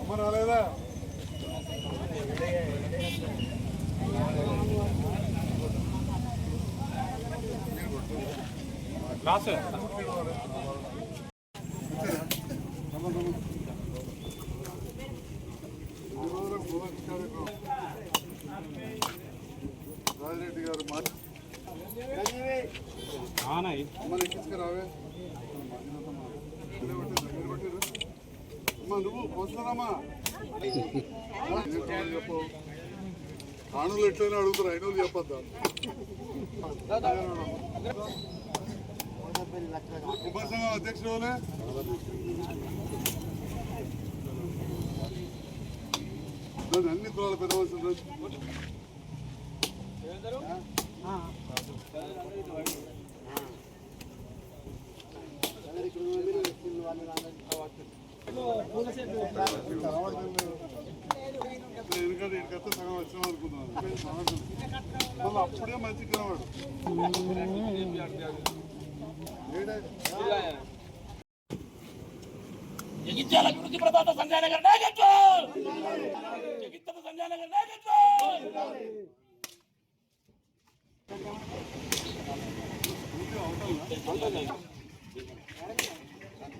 అమ్మ రాలేదా రాజిరెడ్డి గారు మాట అమ్మని ఎక్కించుకురావే అమ్మా నువ్వు పోతున్నారమ్మా చెప్పు కాణులు ఎట్లయినా అడుగుతారు అయిన చెప్పొద్దా కుటుంబ సంఘం? దాన్ని అన్ని కులాల పెద్ద మనుషులు ఎందుకంటే ఇక్కడికి సగం వచ్చిన అనుకున్నాను మళ్ళీ అప్పుడే మంచి కనవాడు జగిత్యాల అభివృద్ధి ప్రదాత సంజయ్ నగర్ నాయకత్వం జగిత్యాల సంజయ్ నగర్ నాయకత్వం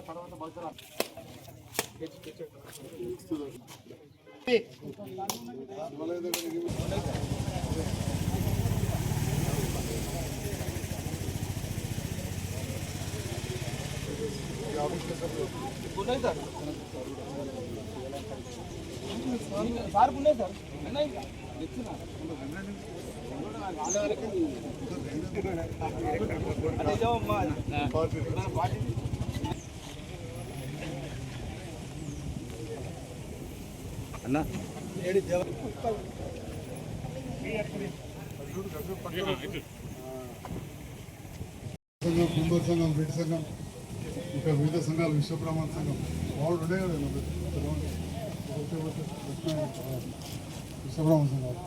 తర్వాత బహుశా సార్ సార్ సార్ ఉన్నాయి అదే. అన్న. కుంభ సంఘం బ్రిడ్ సంఘం ఇంకా వివిధ సంఘాలు విశ్వబ్రహ్మణ సంఘం వాళ్ళు ఉండే కదా విశ్వబ్రహ్మణ సంఘాలు.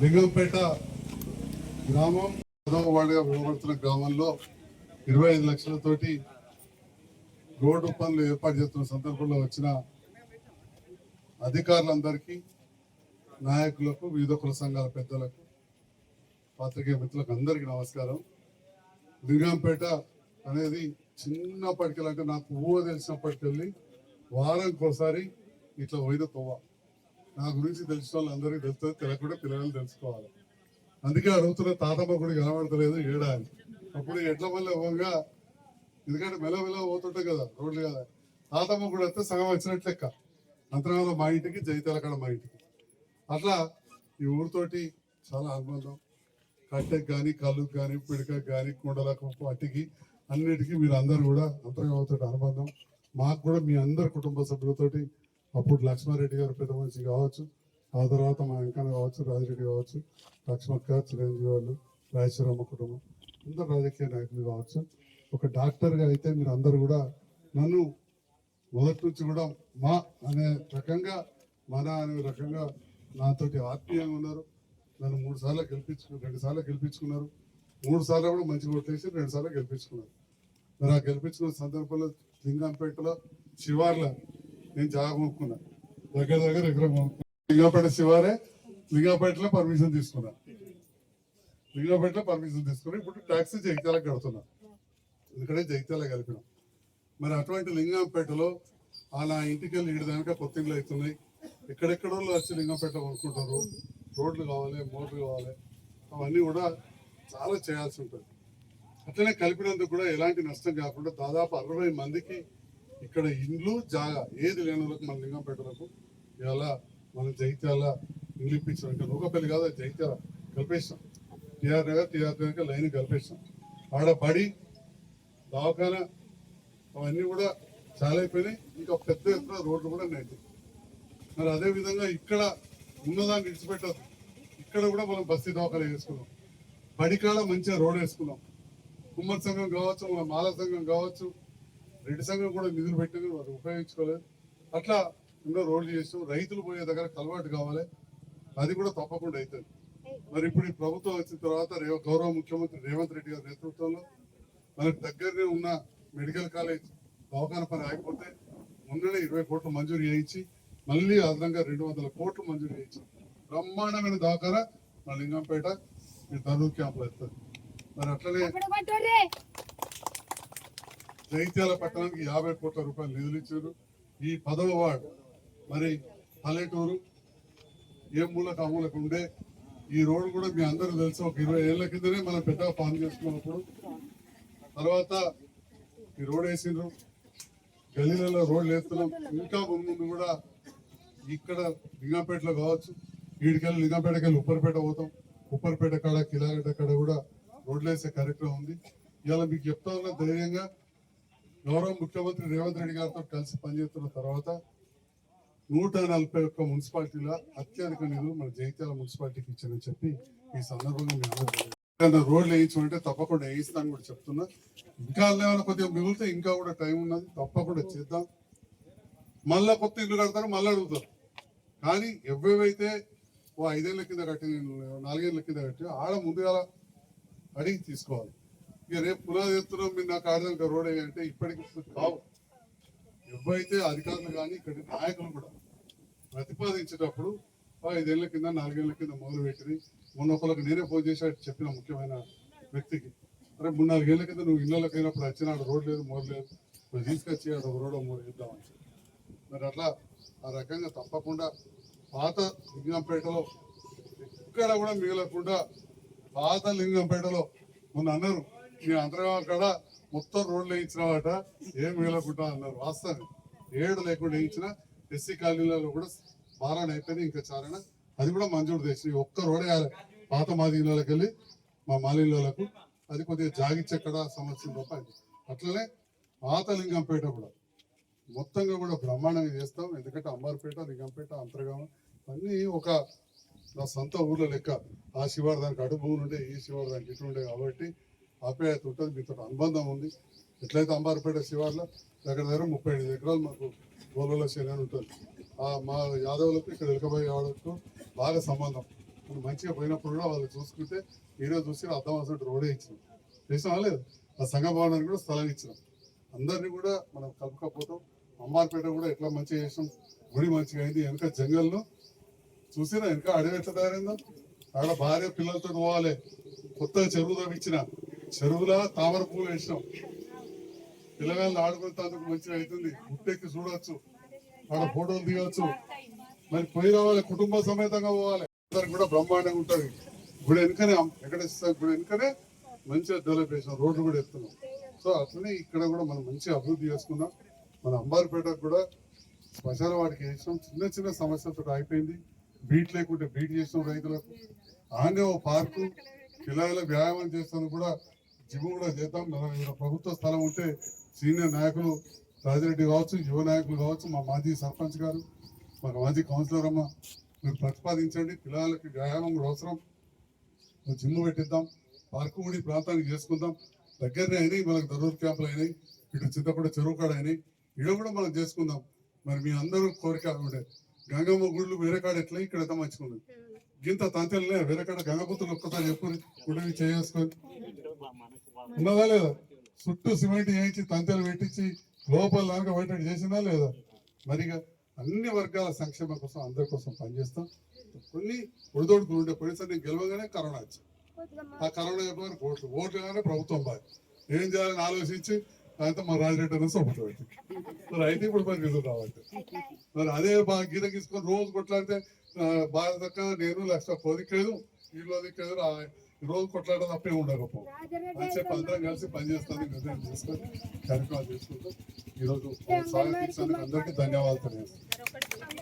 లింగంపేట గ్రామం పదవ వార్డుగా వినబడుతున్న గ్రామంలో ఇరవై ఐదు లక్షలతోటి రోడ్డు పనులు ఏర్పాటు చేస్తున్న సందర్భంలో వచ్చిన అధికారులందరికీ నాయకులకు వివిధ కుల సంఘాల పెద్దలకు పాత్రికేయ మిత్రులకు అందరికీ నమస్కారం. లింగంపేట అనేది చిన్నప్పటికెళ్ళి అంటే నాకు ఊహ తెలిసినప్పటికెళ్ళి వారానికి ఒకసారి ఇట్లా పోయిన తోవ. నా గురించి తెలిసిన వాళ్ళందరికీ తెలుస్తుంది తెలియకుండా పిల్లలు తెలుసుకోవాలి. అందుకే అడుగుతున్న తాతమ్మ కూడా కనబడతలేదు ఏడాది అప్పుడు ఎడ్ల వల్ల ఎందుకంటే మెలో మెలవ పోతుంటాయి కదా రోడ్లు కదా. తాతమ్మ కూడా వస్తే సగం వచ్చినట్టు లెక్క. అంతరంగంలో మా ఇంటికి జైతాలకాడ మా ఇంటికి. అట్లా ఈ ఊరితోటి చాలా అనుబంధం కట్టెకి కానీ కళ్ళుకి కానీ పిడకకి కానీ కుండలకు పట్టికి అన్నిటికీ మీరు అందరు కూడా అంతర్గత అనుబంధం. మాకు కూడా మీ అందరి కుటుంబ సభ్యులతోటి అప్పుడు లక్ష్మారెడ్డి గారు పెద్ద మనిషి కావచ్చు ఆ తర్వాత మా వెంకన్న కావచ్చు రాజిరెడ్డి కావచ్చు లక్ష్మక్క చిరంజీవి వాళ్ళు రాజేశ్వరమ్మ కుటుంబం. అందరు రాజకీయ నాయకులు కావచ్చు. ఒక డాక్టర్గా అయితే మీరు అందరు కూడా నన్ను మొదటి నుంచి కూడా మా అనే రకంగా మన అనే రకంగా నాతోటి ఆత్మీయంగా ఉన్నారు. నన్ను మూడు సార్లు గెలిపించుకున్నారు రెండు సార్లు గెలిపించుకున్నారు. మూడు సార్లు కూడా మంచి కొట్టేసి రెండు సార్లు గెలిపించుకున్నారు. మరి ఆ గెలిపించుకున్న సందర్భంలో లింగంపేటలో శివార్ల నేను జాగా దగ్గర దగ్గర ఎకరం లింగంపేట శివారే లింగంపేటలో పర్మిషన్ తీసుకున్నా. లింగంపేటలో పర్మిషన్ తీసుకుని ఇప్పుడు ట్యాక్సీ జగిత్యాలకు కడుతున్నా. ఎందుకంటే జగిత్యాల కలిపినాం. మరి అటువంటి లింగంపేటలో అలా ఇంటికి వెళ్ళి ఇడదానిక దానిక అవుతున్నాయి ఎక్కడెక్కడో వాళ్ళు వచ్చి లింగంపేట కొనుక్కుంటారు. రోడ్లు కావాలి మోటార్లు కావాలి అవన్నీ కూడా చాలా చేయాల్సి ఉంటుంది. అట్లనే కలిపినందుకు కూడా ఎలాంటి నష్టం కాకుండా దాదాపు అరవై మందికి ఇక్కడ ఇండ్లు జాగా ఏది లేని వాళ్ళకి మన లింగంపేటలకు ఇవాళ మనం జైత్యాల ఇండ్లు ఇప్పించాం. ఇంకా నూకపల్లి కాదు అది జైత్యాల కలిపేసాం TR Nagar TR Nagar line కలిపేస్తాం ఆడ పడి దవాఖానా అవన్నీ కూడా చాలా అయిపోయినాయి ఇంకా పెద్ద ఎత్తున రోడ్లు కూడా నైతే మరి అదేవిధంగా ఇక్కడ ఉన్నదాన్ని విడిచిపెట్టదు ఇక్కడ కూడా మనం బస్తీ దవాఖాన వేసుకున్నాం. బడికాడ మంచిగా రోడ్ వేసుకున్నాం. కుమ్మరి సంఘం కావచ్చు మన మాల సంఘం కావచ్చు రెడ్డి సంఘం కూడా నిధులు పెట్టింది వారు ఉపయోగించుకోలేదు. అట్లా ఎన్నో రోడ్లు చేసాం రైతులు పోయే దగ్గర కలవాటు కావాలి. అది కూడా తప్పకుండా అవుతుంది మరి ఇప్పుడు ఈ ప్రభుత్వం వచ్చిన తర్వాత రేవ- గౌరవ ముఖ్యమంత్రి రేవంత్ రెడ్డి గారి నేతృత్వంలో మనకు దగ్గరనే ఉన్న మెడికల్ కాలేజ్ దవాఖాన పని ఆగిపోతే మొన్ననే ఇరవై కోట్లు మంజూరు చేయించి మళ్ళీ అదనంగా రెండు వందల కోట్లు మంజూరు చేయించి బ్రహ్మాండమైన దవాఖాన మన లింగంపేట ఈ తరూరు క్యాంపులో ఇస్తుంది మరి అట్లనే జైత్యాల పట్టణానికి యాభై కోట్ల రూపాయలు నిధులు ఇచ్చారు. ఈ పదవ వార్డు మరి పల్లెటూరు ఏ మూలకు ఆ మూలకు ఉండే ఈ రోడ్డు కూడా మీ అందరూ తెలుసు. ఒక ఇరవై ఏళ్ళ కిందనే మనం పెద్దగా పాన్ చేసుకున్నప్పుడు తర్వాత ఈ రోడ్ వేసిండ్రు. గల్లీలలో రోడ్లు వేస్తున్నాం ఇంకా ముందు కూడా ఇక్కడ లింగంపేటలో కావచ్చు వీడికెళ్ళి లింగంపేటకి వెళ్ళి ఉప్పరిపేట పోతాం. ఉప్పరిపేట కాడ కిలాగడ్డ కాడ కూడా రోడ్లు వేసే కార్యక్రమం ఉంది. ఇవాళ మీకు చెప్తా ఉన్న ధైర్యంగా గౌరవ ముఖ్యమంత్రి రేవంత్ రెడ్డి గారితో కలిసి పనిచేస్తున్న తర్వాత నూట నలభై ఒక్క మున్సిపాలిటీల అత్యధిక నిధులు మన జైత్యాల మున్సిపాలిటీకి ఇచ్చారని చెప్పి ఈ సందర్భంగా మీ రోడ్లు వేయించమంటే తప్పకుండా వేయిస్తాను కూడా చెప్తున్నా. ఇంకా లేవాలి కొద్దిగా మిగిలితే ఇంకా కూడా టైం ఉన్నది తప్పకుండా చేద్దాం. మళ్ళా కొత్త ఇల్లు కడతారు మళ్ళీ అడుగుతారు. కానీ ఎవైతే ఓ ఐదేళ్ళ కింద కట్టి నాలుగేళ్ళ కింద కట్టి ఆడ ముందుగా అడిగి తీసుకోవాలి. ఇక రేపు పునాది ఎత్తున్నాం మీరు నాకు ఆడదానికి రోడ్ అంటే ఇప్పటికి కావు ఎవరైతే అధికారులు కానీ ఇక్కడి నాయకులు కూడా ప్రతిపాదించేటప్పుడు ఐదేళ్ళ కింద నాలుగేళ్ళ కింద మొదలు పెట్టింది మొన్న ఒకళ్ళకి నేనే ఫోన్ చేసి చెప్పిన ముఖ్యమైన వ్యక్తికి. అరే మూడు నాలుగేళ్ళ కింద నువ్వు ఇళ్ళకి అయినప్పుడు వచ్చిన ఆడ రోడ్ లేదు మోర్ లేదు నువ్వు తీసుకొచ్చి ఆడ ఒక రోడ్ మోర్ ఇద్దామని మరి అట్లా ఆ రకంగా తప్పకుండా పాత లింగంపేటలో ఎక్కడ కూడా మిగలకుండా పాత లింగంపేటలో మొన్న అన్నారు మీ అంతర్గామ కాడ మొత్తం రోడ్లు వేయించినవాట ఏం మిగలకుండా అన్నారు. వాస్తవం ఏడు లేకుండా వేయించిన ఎస్సీ కాలనీలలో కూడా బారాన్ని అయిపోయింది ఇంకా చారణ అది కూడా మంజూరు చేసి ఒక్క రోడ్ పాత మాదిలోకి వెళ్ళి మా మాలిళ్ళకు అది కొద్దిగా జాగిచ్చెక్కడ సమస్య తప్ప అట్లనే పాత లింగంపేట కూడా మొత్తంగా కూడా బ్రహ్మాండంగా చేస్తాం. ఎందుకంటే అంబార్పేట లింగంపేట అంతర్గామ అన్నీ ఒక నా సొంత ఊర్లో లెక్క. ఆ శివారు దానికి అడుగు భూములు ఉండే ఈ శివారు దానికి ఇటు ఉండే కాబట్టి ఆప్యాయత ఉంటుంది. మీతో అనుబంధం ఉంది. ఎట్లయితే అంబార్పేట శివార్లో దగ్గర దగ్గర ముప్పై ఐదు ఎకరాలు మాకు గోలలో శరీరం ఉంటుంది మా యాదవులకు ఇక్కడ ఎలకబోయే వాళ్ళకు బాగా సంబంధం. మనం మంచిగా పోయినప్పుడు కూడా వాళ్ళు చూసుకుంటే ఈరోజు చూసి అర్థం అసలు రోడే ఇచ్చినాం చేసినా లేదు ఆ సంఘ భవనానికి కూడా స్థలం ఇచ్చినాం అందరినీ కూడా మనం కలుపుకపోతాం. అమ్మార్పేట కూడా ఎట్లా మంచిగా చేసాం గుడి మంచిగా అయింది. వెనుక జంగల్లో. చూసినా వెనక అడవి ఎట్లా తయారైందో అక్కడ భార్య పిల్లలతో పోవాలి. కొత్తగా చెరువు తవ్వించిన. చెరువులా తామర పూలు వేసినాం. పిల్లగాళ్ళు ఆడుకుంటేందుకు మంచిగా అవుతుంది. గుట్టెక్కి చూడవచ్చు వాళ్ళ ఫోటోలు దిగవచ్చు మరి పోయి రావాలి కుటుంబ సమేతంగా పోవాలి. అందరికి కూడా బ్రహ్మాండంగా ఉంటుంది. గుడి వెనుకనే ఎక్కడ ఇస్తాం గుడి వెనుకనే మంచిగా డెవలప్ చేసిన రోడ్లు కూడా ఎత్తున్నాం. సో అట్లనే ఇక్కడ కూడా మనం మంచి అభివృద్ధి చేసుకున్నాం. మన అంబారిపేటకు కూడా శ్మశాన వాటికి చేసినాం చిన్న చిన్న సమస్యలతో అయిపోయింది. బీట్ లేకుంటే బీట్ చేసినాం రైతులకు. ఆనే ఓ పార్కు పిల్లల వ్యాయామం చేస్తాను కూడా జిమ్ కూడా చేద్దాం. మన ప్రభుత్వ స్థలం ఉంటే సీనియర్ నాయకులు రాజిరెడ్డి కావచ్చు యువ నాయకులు కావచ్చు మా మాజీ సర్పంచ్ గారు మా మాజీ కౌన్సిలర్ అమ్మ మీరు ప్రతిపాదించండి పిల్లలకి వ్యాయామం కూడా అవసరం. జిమ్ పెట్టిద్దాం పార్కు కూడా ప్రాంతానికి చేసుకుందాం. దగ్గరనే అయినాయి మనకు దరూర్ క్యాంపులు అయినాయి ఇటు చింతపడ చెరువు కాడ అయినాయి. ఇడ కూడా మనం చేసుకుందాం. మరి మీ అందరూ కోరిక ఉండే. గంగమ్మ గుళ్ళు వేరే కాడ ఎట్లా? ఇక్కడ ఎంత మంచిగా గింత తంతెలనే వేరే కాడ గంగపుత్రులు ఒక్కసారి చెప్పు గుడిని చేసుకొని ఉన్నదా లేదా? చుట్టూ సిమెంట్ వేయించి తంతెలు పెట్టించి లోపల దాకా వైట్ చేసిందా లేదా? మరిగా అన్ని వర్గాల సంక్షేమం కోసం అందరి కోసం పనిచేస్తాం. కొన్ని ఒడిదొడుకులు ఉండే పోయినసారి నేను గెలవగానే కరోనా వచ్చింది. ఆ కరోనా చెప్పగానే ఓట్లు ఓట్లు కానీ ప్రభుత్వం బాగా ఏం చేయాలని ఆలోచించి అయితే మా రాజరెడ్డి అనేది సపోర్ట్ పెట్టి మరి అయితే ఇప్పుడు మరి నిధులు రావాలి మరి అదే బాగా గీత గీసుకొని రోజు కొట్లాడితే ఆ, బాగా దక్క నేను లక్ష పొదికేదు వీళ్ళు దిక్కేదు రోజు కొట్లాడ తప్పే ఉండకపో అని చెప్పి అందరం కలిసి పనిచేస్తాను నిర్ణయం చేసుకొని కార్యక్రమాలు చేసుకుంటాం ఈరోజు స్వాగతించినందుకు అందరికీ ధన్యవాదాలు తెలియజేస్తాను.